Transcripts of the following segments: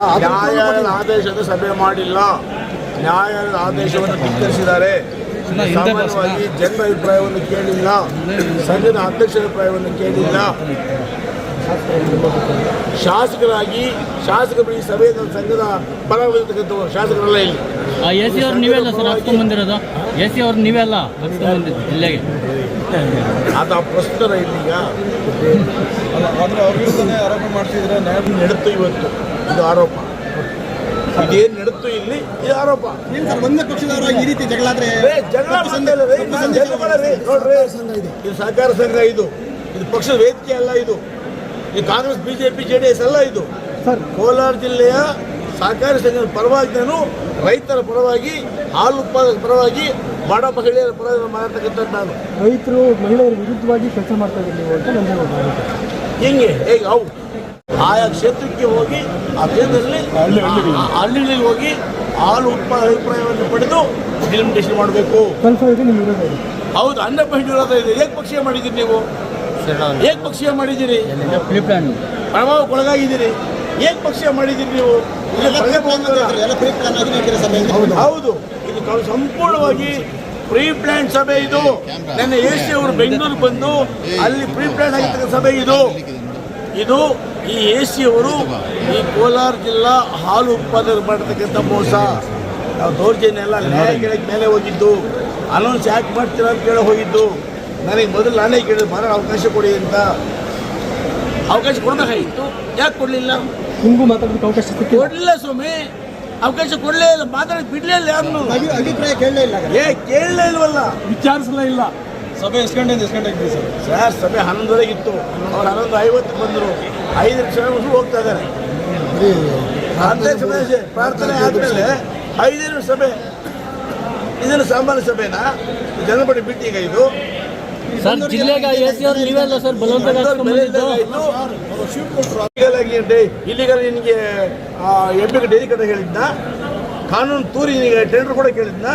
ನ್ಯಾಯಾಲಯದ ಆದೇಶದ ಸಭೆ ಮಾಡಿಲ್ಲ. ನ್ಯಾಯಾಲಯದ ಆದೇಶವನ್ನು ಧಿಕ್ಕರಿಸಿದ್ದಾರೆ. ಸಾಮಾನ್ಯವಾಗಿ ಜನರ ಅಭಿಪ್ರಾಯವನ್ನು ಕೇಳಿಲ್ಲ. ಸಂಘದ ಅಧ್ಯಕ್ಷರ ಅಭಿಪ್ರಾಯವನ್ನು ಕೇಳಿಲ್ಲ. ಶಾಸಕರಾಗಿ ಶಾಸಕರು ಈ ಸಭೆಯ ಸಂಘದ ಪರವಾಗಿರ್ತಕ್ಕಂಥ ಶಾಸಕರೆಲ್ಲ ಇಲ್ಲಿ. ಎ ಸಿ ಅವ್ರು ನೀವೇ ಅಲ್ಲ ಸರ್ ಹಾಕ್ಸ್ಕೊಂಡ್ ಬಂದಿರೋದು. ಎ ಸಿ ಅವ್ರು ನೀವೇ ಅಲ್ಲ ಹಾಕ್ಸ್ಕೊಂಡ್ ಬಂದಿದ್ದು ಜಿಲ್ಲೆಗೆ ಆತ ಪ್ರಸ್ತುತ ಇಲ್ಲೀಗ ಈಗ ಅಂದ್ರೆ ಅವ್ರ ವಿರುದ್ಧನೇ ಆರೋಪ ಮಾಡ್ತಿದ್ರೆ ನ್ಯಾಯ ಇದು ಇವತ್ತು. ಇದು ಆರೋಪ. ಇದೇನು ನಡೀತು ಇಲ್ಲಿ? ಇದು ಆರೋಪ. ಒಂದೇ ಪಕ್ಷದವರ ಈ ರೀತಿ ಜಗಳ ನೋಡ್ರಿ ಇದು ಸಹಕಾರ ಸಂಘ ಇದು. ಇದು ಪಕ್ಷದ ವೇದಿಕೆ ಅಲ್ಲ ಇದು. ಇದು Congress BJP J D S ಅಲ್ಲ ಇದು. ಕೋಲಾರ ಜಿಲ್ಲೆಯ ಸಹಕಾರ ಸಂಘದ ಪರವಾಗಿ ನಾನು ರೈತರ ಪರವಾಗಿ ಹಾಲು ಉತ್ಪಾದಕರ ಪರವಾಗಿ ಬಡ ಮಹಿಳೆಯರ ಪರವಾಗಿ ಮಾಡತಕ್ಕಂಥದ್ದು ನಾನು. ರೈತರು ಮಹಿಳೆಯರ ವಿರುದ್ಧವಾಗಿ ಕೆಲಸ ಮಾಡ್ತಾ ಇದ್ದೀವಿ ನೀವು ಅಂತ. ಹೆಂಗೆ? ಹೇಗೆ? ಅವು ಆಯಾ ಕ್ಷೇತ್ರಕ್ಕೆ ಹೋಗಿ ಆ ಕ್ಷೇತ್ರದಲ್ಲಿ ಹಳ್ಳಿಗಳಿಗೆ ಹೋಗಿ ಹಾಲು ಉತ್ಪಾದ ಅಭಿಪ್ರಾಯವನ್ನು ಪಡೆದು ಡಿಲಿಮಿಟೇಷನ್ ಮಾಡಬೇಕು. ಹೌದು ಅನ್ನ ಪಂಚ ವಿರೋಧ ಇದೆ. ಏಕಪಕ್ಷೀಯ ಮಾಡಿದ್ದೀರಿ ನೀವು? ಏಕಪಕ್ಷೀಯ ಮಾಡಿದ್ದೀರಿ? ಪ್ಲಾನ್ ಪ್ರಭಾವಕ್ಕೊಳಗಾಗಿದ್ದೀರಿ ಏಕಪಕ್ಷೀಯ ಮಾಡಿದ್ದೀರಿ ನೀವು. ಹೌದು. ಇದು ಸಂಪೂರ್ಣವಾಗಿ ಪ್ರೀ ಪ್ಲಾನ್ ಸಭೆ ಇದು. ನನ್ನ ಎ ಸಿ ಅವರು ಬೆಂಗಳೂರು ಬಂದು ಅಲ್ಲಿ ಪ್ರೀ ಪ್ಲಾನ್ ಆಗಿರ್ತಕ್ಕಂಥ ಸಭೆ ಇದು. ಇದು ಈ ಎ ಸಿ ಅವರು ಈ ಕೋಲಾರ ಜಿಲ್ಲಾ ಹಾಲು ಉತ್ಪಾದನೆ ಮಾಡತಕ್ಕಂಥ ಮೋಸ. ನಾವು ದೌರ್ಜನ್ಯ ಎಲ್ಲ ನ್ಯಾಯ ಕೇಳಕ್ಕೆ ಮೇಲೆ ಹೋಗಿದ್ದು. ಅನೌನ್ಸ್ ಯಾಕೆ ಮಾಡ್ತೀರಾ ಅಂತ ಕೇಳಿ ಹೋಗಿದ್ದು. ನನಗೆ ಮೊದಲು ನಾನೇ ಕೇಳಿದ್ರು ಬರೋ ಅವಕಾಶ ಕೊಡಿ ಅಂತ. ಅವಕಾಶ ಕೊಡಬೇಕಾಗಿತ್ತು. ಯಾಕೆ ಕೊಡಲಿಲ್ಲ? ನಿಮಗೂ ಮಾತಾಡೋದಕ್ಕೆ ಅವಕಾಶ ಕೊಡಲಿಲ್ಲ ಸ್ವಾಮಿ. ಅವಕಾಶ ಕೊಡಲೇ ಇಲ್ಲ ಮಾತಾಡಕ್ಕೆ ಬಿಡಲೇ ಇಲ್ಲ ಯಾರನ್ನು ಅಭಿ- ಅಭಿಪ್ರಾಯ ಕೇಳಲೇ ಇಲ್ಲ ಏ ಕೇಳಲೇ ಇಲ್ವಲ್ಲ. ವಿಚಾರಿಸಲೇ ಇಲ್ಲ. ಸಭೆ ಎಷ್ಟು ಗಂಟೆಯಿಂದ ಎಷ್ಟು ಗಂಟೆಗೆ ಸರ್? ಸರ್ ಸಭೆ ಹನ್ನೊಂದುವರೆಗೆ ಇತ್ತು. ಅವ್ರು ಹನ್ನೊಂದು ಐವತ್ತು ಬಂದರು. ಐದು ನಿಮಿಷ ಮುಗಿದು ಹೋಗ್ತಾ ಇದ್ದಾರೆ. ಪ್ರಾರ್ಥನೆ ಸಭೆ ಪ್ರಾರ್ಥನೆ ಆದಮೇಲೆ ಐದು ನಿಮಿಷ ಸಭೆ. ಇದನ್ನು ಸಾಮಾನ್ಯ ಸಭೆನ? ಜನಪಡಿ ಮೀಟಿಂಗ್ ಇದು. ಇಲ್ಲಿಗಲ್ ನಿನಗೆ ಎಂ ಪಿ ಡೈರಿ ಕಟ್ಟ ಹೇಳಿದ್ನ. ಕಾನೂನು ತೂರಿ ನಿನಗೆ ಟೆಂಡರ್ ಕೂಡ ಕೇಳಿದ್ನ.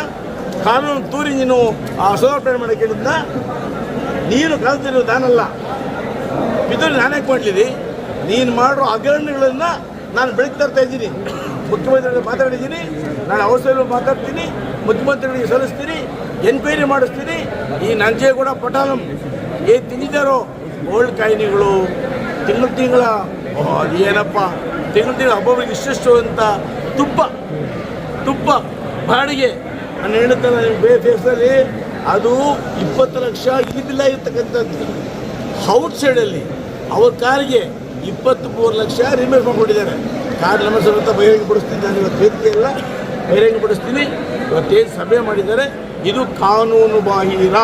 ಕಾನೂನು ತೂರಿ ನೀನು, ಆ ಸೋಲಾರ್ ಮಾಡಿ ಹೇಳಿದ್ನ ನೀನು ಕಲ್ತಿರೋ ನಾನಲ್ಲ ಇದು ನಾನೇ ಮಾಡಲಿರಿ ನೀನು ಮಾಡೋ ಹಗರಣಗಳನ್ನು ನಾನು ಬೆಳಗ್ಗೆ ತರ್ತಾ ಇದ್ದೀನಿ. ಮುಖ್ಯಮಂತ್ರಿಗಳಿಗೆ ಮಾತಾಡಿದ್ದೀನಿ, ನಾನು ಅವಸರ ಮಾತಾಡ್ತೀನಿ, ಮುಖ್ಯಮಂತ್ರಿಗಳಿಗೆ ಸಲ್ಲಿಸ್ತೀನಿ ಎನ್ಕ್ವೈರಿ ಮಾಡಿಸ್ತೀನಿ. ಈ ನಂಜೇಗೌಡ, ಪಟಾಲಂ ಏನು ತಿಂದಿದ್ದಾರೋ? ಓಲ್ಡ್ ಕಾಯಿನಿಗಳು, ತಿಂಗಳು ತಿಂಗಳ ಏನಪ್ಪ? ತಿಂಗಳು ತಿಂಗಳ ಹಬ್ಬಗಳಿಗೆ ಇಷ್ಟಿಷ್ಟು ಅಂತ ತುಪ್ಪ ತುಪ್ಪ, ಬಾಡಿಗೆ. ನಾನು ಹೇಳ್ತೇನೆ ಬೇ ದೇಶದಲ್ಲಿ ಅದು ಇಪ್ಪತ್ತು ಲಕ್ಷ ಇದಿಲ್ಲ ಇರ್ತಕ್ಕಂಥ ಔಟ್ ಸೈಡಲ್ಲಿ ಅವ್ರ ಕಾರಿಗೆ ಇಪ್ಪತ್ತು ಮೂರು ಲಕ್ಷ ರಿಮೇಸ್ ಮಾಡಿಕೊಂಡಿದ್ದಾರೆ. ಕಾರ್ ನಮ್ಮ ಸಮೇತ ಬಹಿರಂಗಪಡಿಸ್ತಿದ್ದಾನೆ ಇವತ್ತು ವ್ಯಕ್ತಿ ಬಹಿರಂಗಪಡಿಸ್ತೀನಿ ಇವತ್ತೇನು ಸಭೆ ಮಾಡಿದ್ದಾರೆ? ಇದು ಕಾನೂನು ಬಾಹಿರ.